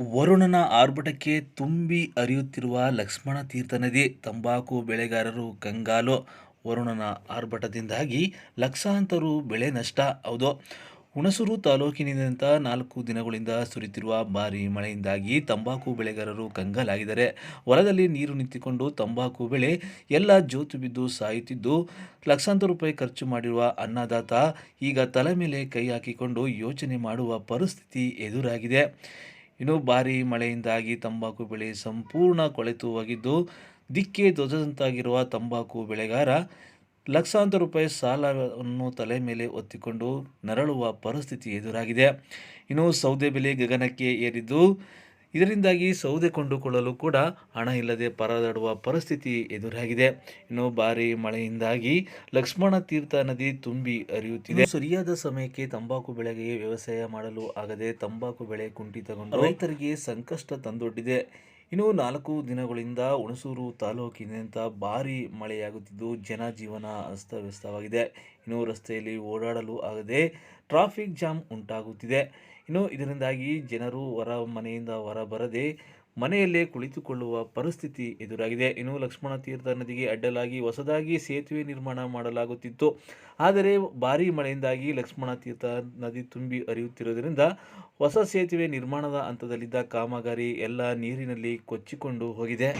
ವರುಣನ ಆರ್ಭಟಕ್ಕೆ ತುಂಬಿ ಹರಿಯುತ್ತಿರುವ ಲಕ್ಷ್ಮಣ ತೀರ್ಥ ನದಿ, ತಂಬಾಕು ಬೆಳೆಗಾರರು ಕಂಗಾಲು ವರುಣನ ಆರ್ಭಟದಿಂದಾಗಿ ಲಕ್ಷಾಂತರು ಬೆಳೆ ನಷ್ಟ. ಹೌದು, ಹುಣಸೂರು ತಾಲೂಕಿನಿಂದ ನಾಲ್ಕು ದಿನಗಳಿಂದ ಸುರಿತಿರುವ ಭಾರೀ ಮಳೆಯಿಂದಾಗಿ ತಂಬಾಕು ಬೆಳೆಗಾರರು ಕಂಗಾಲಾಗಿದ್ದಾರೆ. ಹೊಲದಲ್ಲಿ ನೀರು ನಿಂತಿಕೊಂಡು ತಂಬಾಕು ಬೆಳೆ ಎಲ್ಲ ಜೋತು ಬಿದ್ದು ಸಾಯುತ್ತಿದ್ದು, ಲಕ್ಷಾಂತರ ರೂಪಾಯಿ ಖರ್ಚು ಮಾಡಿರುವ ಅನ್ನದಾತ ಈಗ ತಲೆ ಮೇಲೆ ಕೈ ಹಾಕಿಕೊಂಡು ಯೋಚನೆ ಮಾಡುವ ಪರಿಸ್ಥಿತಿ ಎದುರಾಗಿದೆ. ಇನ್ನು ಭಾರೀ ಮಳೆಯಿಂದಾಗಿ ತಂಬಾಕು ಬೆಳೆ ಸಂಪೂರ್ಣ ಕೊಳೆತು ಹೋಗಿದ್ದು, ದಿಕ್ಕೆ ದೊಡ್ಡದಂತಾಗಿರುವ ತಂಬಾಕು ಬೆಳೆಗಾರ ಲಕ್ಷಾಂತರ ರೂಪಾಯಿ ಸಾಲವನ್ನು ತಲೆ ಮೇಲೆ ಹೊತ್ತಿಕೊಂಡು ನರಳುವ ಪರಿಸ್ಥಿತಿ ಎದುರಾಗಿದೆ. ಇನ್ನು ಸೌದೆ ಬೆಲೆ ಗಗನಕ್ಕೆ ಏರಿದ್ದು ಇದರಿಂದಾಗಿ ಸೌದೆ ಕೊಂಡುಕೊಳ್ಳಲು ಕೂಡ ಹಣ ಇಲ್ಲದೆ ಪರದಾಡುವ ಪರಿಸ್ಥಿತಿ ಎದುರಾಗಿದೆ. ಇನ್ನು ಭಾರಿ ಮಳೆಯಿಂದಾಗಿ ಲಕ್ಷ್ಮಣ ತೀರ್ಥ ನದಿ ತುಂಬಿ ಹರಿಯುತ್ತಿದೆ. ಸರಿಯಾದ ಸಮಯಕ್ಕೆ ತಂಬಾಕು ಬೆಳೆಗೆ ವ್ಯವಸಾಯ ಮಾಡಲು ಆಗದೆ ತಂಬಾಕು ಬೆಳೆ ಕುಂಠಿತಗೊಂಡು ರೈತರಿಗೆ ಸಂಕಷ್ಟ ತಂದೊಡ್ಡಿದೆ. ಇನ್ನು ನಾಲ್ಕು ದಿನಗಳಿಂದ ಹುಣಸೂರು ತಾಲೂಕಿನಂತ ಭಾರಿ ಮಳೆಯಾಗುತ್ತಿದ್ದು ಜನಜೀವನ ಅಸ್ತವ್ಯಸ್ತವಾಗಿದೆ. ಇನ್ನು ರಸ್ತೆಯಲ್ಲಿ ಓಡಾಡಲು ಆಗದೆ ಟ್ರಾಫಿಕ್ ಜಾಮ್ ಉಂಟಾಗುತ್ತಿದೆ. ಇನ್ನು ಇದರಿಂದಾಗಿ ಜನರು ಹೊರ ಮನೆಯಿಂದ ಹೊರಬರದೆ ಮನೆಯಲ್ಲೇ ಕುಳಿತುಕೊಳ್ಳುವ ಪರಿಸ್ಥಿತಿ ಎದುರಾಗಿದೆ. ಇನ್ನು ಲಕ್ಷ್ಮಣ ತೀರ್ಥ ನದಿಗೆ ಅಡ್ಡಲಾಗಿ ಹೊಸದಾಗಿ ಸೇತುವೆ ನಿರ್ಮಾಣ ಮಾಡಲಾಗುತ್ತಿತ್ತು. ಆದರೆ ಭಾರೀ ಮಳೆಯಿಂದಾಗಿ ಲಕ್ಷ್ಮಣ ತೀರ್ಥ ನದಿ ತುಂಬಿ ಹರಿಯುತ್ತಿರುವುದರಿಂದ ಹೊಸ ಸೇತುವೆ ನಿರ್ಮಾಣದ ಹಂತದಲ್ಲಿದ್ದ ಕಾಮಗಾರಿ ಎಲ್ಲ ನೀರಿನಲ್ಲಿ ಕೊಚ್ಚಿಕೊಂಡು ಹೋಗಿದೆ.